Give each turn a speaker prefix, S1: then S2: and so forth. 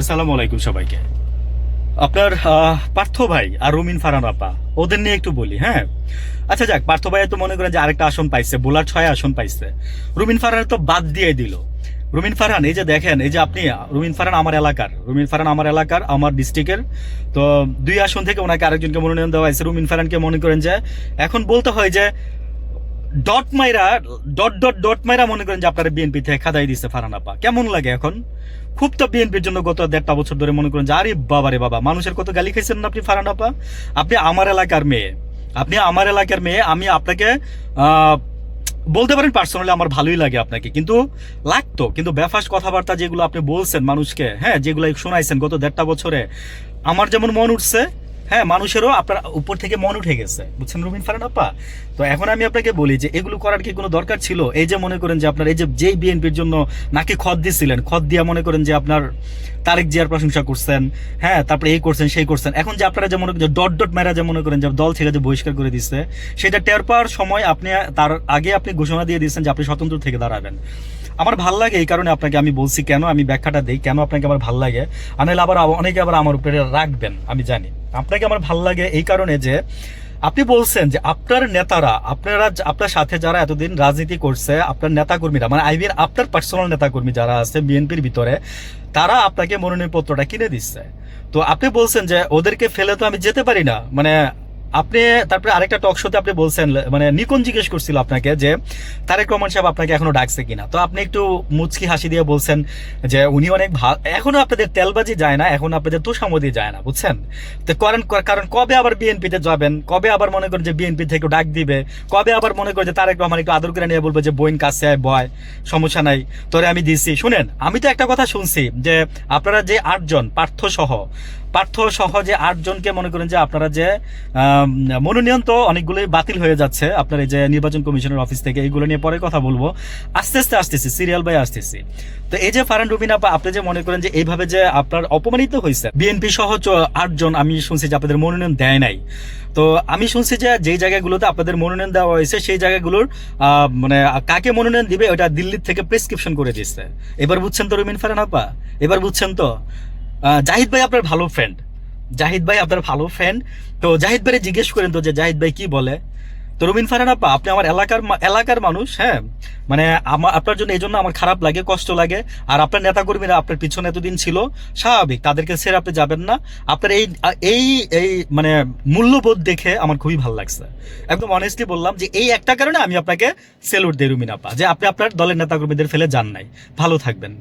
S1: আসসালামু আলাইকুম সবাইকে। আপনার পার্থ ভাই আর রুমিন ফারান আপা, ওদের নিয়ে একটু বলি হ্যাঁ? আচ্ছা যাক, পার্থ ভাই তো মনে করেন যে আরেকটা আসন পাইছে বোলার ছয় আসন পাইছে। রুমিন ফারান তো বাদ দিয়ে দিল। রুমিন ফারহান, এই যে দেখেন, এই যে আপনি, রুমিন ফারহান আমার এলাকার, রুমিন ফারহান আমার এলাকার, আমার ডিস্ট্রিক্টের তো দুই আসন থেকে ওনাকে আরেকজনকে মনোনয়ন দেওয়া হয়েছে। রুমিন ফারহানকে মনে করেন যে, এখন বলতে হয় যে ডট মাইরা ডট ডট ডট মাইরা মনে করেন যে আপনারা বিএনপি থেকে খাদাই দিচ্ছে ফারহান আপা। কেমন লাগে এখন? খুব তো বিএনপির জন্য গত দেড়টা বছর ধরে মনে করেন যে, আরে বাবা রে বাবা, মানুষের কত গালি খাইছেন না আপনি ফারহান আপা? আপনি আমার এলাকার মেয়ে। আপনি আমার এলাকার মেয়ে, আমি আপনাকে বলতে পারেন পার্সোনালি আমার ভালোই লাগে আপনাকে, কিন্তু লাগতো। কিন্তু বেফাস কথাবার্তা যেগুলো আপনি বলছেন মানুষকে হ্যাঁ যেগুলো শোনাইছেন গত দেড়টা বছরে, আমার যেমন মন উঠছে হ্যাঁ মানুষেরও আপনার উপর থেকে মন উঠে গেছে। বুঝছেন রুমিন ফারান আপা? তো এখন আমি আপনাকে বলি যে, এগুলো করার কি কোনো দরকার ছিল? এই যে মনে করেন যে আপনার, এই যে যেই বিএনপির জন্য নাকি খত দিছিলেন খত দিয়া মনে করেন যে আপনার তারেক জিয়ার প্রশংসা করছেন হ্যাঁ তারপরে এই করছেন, সেই করছেন। এখন যে আপনারা যে মনে করেন ডট ডট মেরা যে মনে করেন যে দল থেকে যে বহিষ্কার করে দিচ্ছে সেটা টের পাওয়ার সময় আপনি তার আগে আপনি ঘোষণা দিয়ে দিচ্ছেন যে আপনি স্বতন্ত্র থেকে দাঁড়াবেন। আমার ভালো লাগে এই কারণে আপনাকে আমি বলছি কেন, আমি ব্যাখ্যাটা দিই কেন আপনাকে আমার ভালো লাগে আনাইলে আবার অনেকে আবার আমার উপরে রাখবেন, আমি জানি। আপনাকে আমার ভালো লাগে এই কারণে যে, আপনি বলছেন যে আপনার নেতারা, আপনারা আপনার সাথে যারা এতদিন রাজনীতি করছে, আপনার নেতাকর্মীরা মানে আইবির আপনার পার্সোনাল নেতাকর্মী যারা আছে বিএনপির ভিতরে, তারা আপনাকে মনোনয়ন পত্রটা কিনে দিচ্ছে। তো আপনি বলছেন যে ওদেরকে ফেলে তো আমি যেতে পারি না মানে আপনি তারপরে আরেকটা টক শোতে আপনি বলছেন মানে নিকন জিজ্ঞেস করছিল আপনাকে যে, তারেক রহমান সাহেব আপনাকে এখনও ডাকছে কিনা? তো আপনি একটু মুচকি হাসি দিয়ে বলছেন যে, উনি অনেক ভালো এখনও আপনাদের তেলবাজি যায় না, এখন আপনাদের তোষামদি যায় না, বুঝছেন? তো করেন, কারণ কবে আবার বিএনপিতে যাবেন, কবে আবার মনে করেন যে বিএনপি থেকে ডাক দিবে, কবে আবার মনে করে যে তারেক রহমান একটু আদর করে নিয়ে বলবে যে বইন কাছে আয়, বয়, সমস্যা নাই, তোরে আমি দিছি। শুনেন, আমি তো একটা কথা শুনছি যে, আপনারা যে আটজন পার্থ সহ পার্থ সহ যে আটজনকে মনে করেন যে আপনারা যে মনোনয়ন তো অনেকগুলোই বাতিল হয়ে যাচ্ছে, আপনার এই যে নির্বাচন কমিশনের অফিস থেকে, এইগুলো নিয়ে পরে কথা বলব। আস্তে আস্তে আসতেছি, সিরিয়াল বাই আসতেছি। তো এই যে ফারান রুবিন আপা, আপনি যে মনে করেন যে এইভাবে যে আপনার অপমানিত হয়েছে, বিএনপি সহ আটজন, আমি শুনছি যে আপনাদের মনোনয়ন দেয় নাই। তো আমি শুনছি যে যেই জায়গাগুলোতে আপনাদের মনোনয়ন দেওয়া হয়েছে, সেই জায়গাগুলোর মানে কাকে মনোনয়ন দিবে, ওটা দিল্লির থেকে প্রেসক্রিপশন করে দিচ্ছে এবার বুঝছেন তো রুমিন ফারান আপা? এবার বুঝছেন তো? জাহিদ ভাই আপনার ভালো ফ্রেন্ড জাহিদ ভাই আপনার ভালো ফ্রেন্ড তো জাহিদ ভাই জিজ্ঞেস করেন তো যে, জাহিদ ভাই কি বলে? তো রবিন ফারান আপা, আপনি আমার এলাকার এলাকার মানুষ হ্যাঁ? মানে আমার আপনার জন্য এই জন্য আমার খারাপ লাগে, কষ্ট লাগে। আর আপনার নেতাকর্মীরা আপনার পিছনে এতদিন ছিল, স্বাভাবিক। তাদেরকে ছেড়ে আপনি যাবেন না। আপনার এই এই এই মানে মূল্যবোধ দেখে আমার খুবই ভালো লাগছে। একদম অনেস্টলি বললাম যে, এই একটা কারণে আমি আপনাকে সেলুট দিই রুমিন আপা, যে আপনি আপনার দলের নেতাকর্মীদের ফেলে যান নাই। ভালো থাকবেন।